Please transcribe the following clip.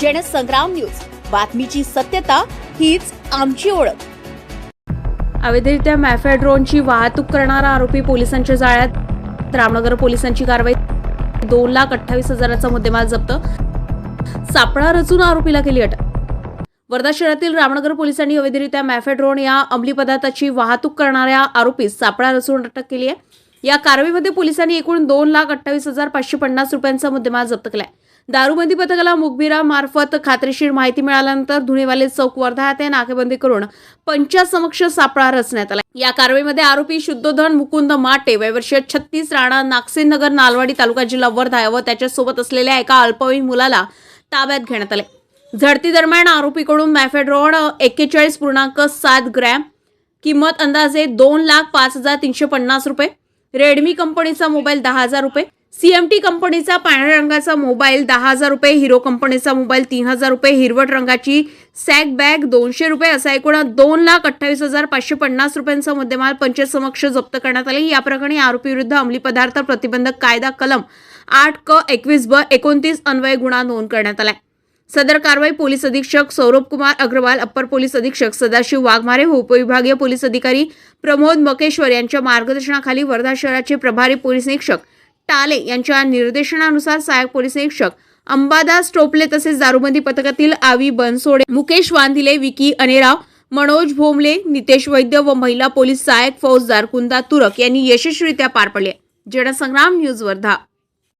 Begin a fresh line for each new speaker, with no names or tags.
Jansangram news. बातमीची सत्यता हीच आमची ओळख.
अवैधरित्या मॅफे ड्रोनची वाहतूक करणारा आरोपी पोलिसांच्या जाळ्यात. रामनगर पोलिसांची कारवाई. दोन लाख अठ्ठावीस हजाराचा मुद्देमाल जप्त. सापळा रचून आरोपीला केली अटक. वर्धा शहरातील रामनगर पोलिसांनी अवैधरित्या मॅफेड्रोन ड्रोन या अंमली पदार्थाची वाहतूक करणाऱ्या आरोपीस सापळा रचून अटक केली आहे. या कारवाईमध्ये पोलिसांनी एकूण दोन लाख अठ्ठावीस हजार पाचशे पन्नास रुपयांचा मुद्देमाल जप्त केलाय. दारूबंदी पथकाला मुखबिरा मार्फत खात्रीशीर माहिती मिळाल्यानंतर धुळेवाले चौक वर्धा येथे नाकेबंदी करून पंचासमक्ष सापळा रचण्यात आला. या कारवाईमध्ये आरोपी शुद्धोधन मुकुंद माटे वयवर्ष छत्तीस राणा नागसेनगर नालवाडी तालुका जिल्हा वर्धा व त्याच्यासोबत असलेल्या एका अल्पवयीन मुलाला ताब्यात घेण्यात आले. झडती दरम्यान आरोपीकडून मॅफेड्रॉन एक्केचाळीस पूर्णांक सात ग्रॅम किंमत अंदाजे दोन लाख पाच हजार तीनशे पन्नास रुपये रेडमी कंपनीचा मोबाईल दहा हजार रुपये सीएमटी कंपनीचा पांढऱ्या रंगाचा मोबाईल दहा हजार रुपये हिरो कंपनीचा मोबाईल तीन हजार रुपये हिरवट रंगाची सॅक बॅग दोनशे रुपये असा एकूण दोन लाख अठ्ठावीस हजार पाचशे पन्नास रुपयांचा मुद्देमाल पंचायत समक्ष जप्त करण्यात आले. या प्रकरणी आरोपीविरुद्ध अंमली पदार्थ प्रतिबंधक कायदा कलम आठ क एकवीस ब एकोणतीस अन्वय गुन्हा नोंद करण्यात आलाय. सदर कारवाई पोलीस अधीक्षक सौरभ कुमार अग्रवाल अप्पर पोलीस अधीक्षक सदाशिव वाघमारे व उपविभागीय पोलीस अधिकारी प्रमोद मकेश्वर यांच्या मार्गदर्शनाखाली वर्धा शहराचे प्रभारी पोलीस निरीक्षक टाले यांच्या निर्देशनानुसार सहाय्यक पोलीस निरीक्षक अंबादास टोपले तसेच दारूबंदी पथकातील आवी बनसोडे मुकेश वांदिले विकी अनेराव मनोज भोमले नितेश वैद्य व महिला पोलीस सहाय्यक फौजदार कुंदा तुरक यांनी यशस्वीरित्या पार पडले. जनसंग्राम न्यूज वर्धा